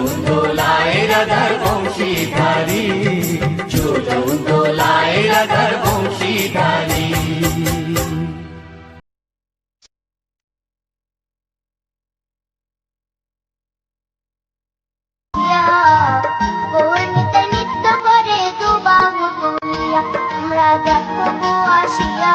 চলুন দোলায় রাধার বংশীধারী চলুন দোলায় রাধার বংশীধারী। আমরা দেখব আসিয়া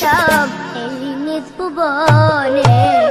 সব এই নিজ ভুবনে।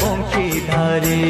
বংশীধারী।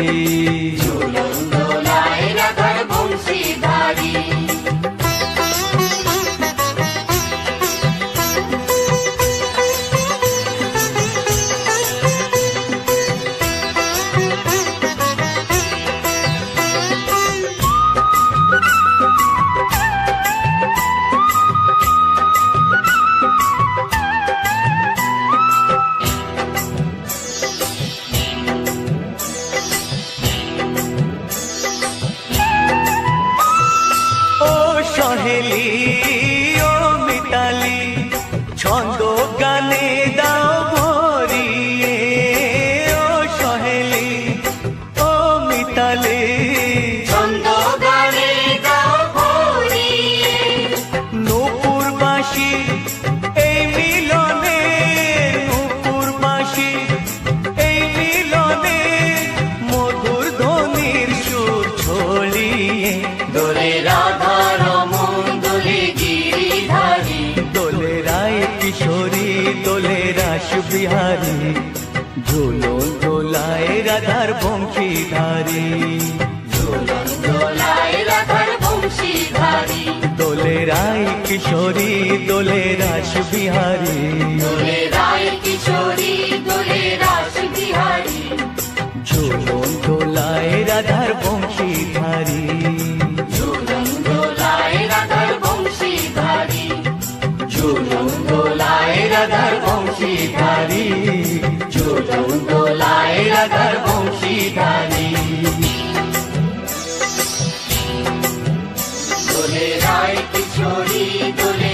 ছন্দ গানে শিকারি দোলে রায় কিশোরী দোলে রাস বিহারি দোলে রায় ঝুলন দোলায় রাধার বংশীধারী। ঝুলন দোলায় রাধার বংশীধারী। ঝুলন দোলায় রাধার বংশী বংশীধারী চলুন দোলায় রাধার বংশীধারী। দোলে রায় কিশোরী দোলে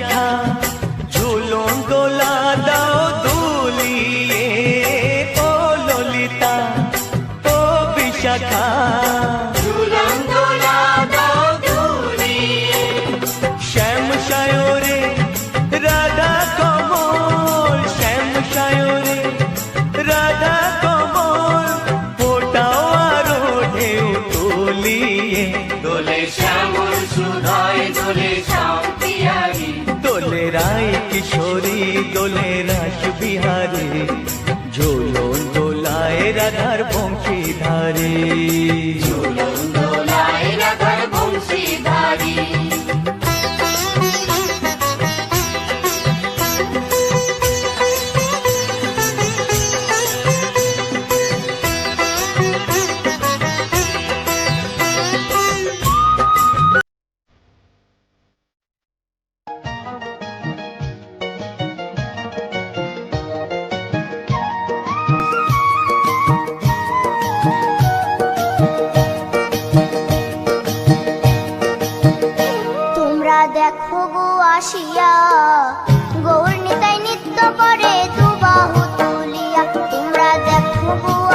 रखा Thank you. আসিয়া গৌর নিতাই নিত্য করে দুবাহু তুলিয়া তোমরা দেখো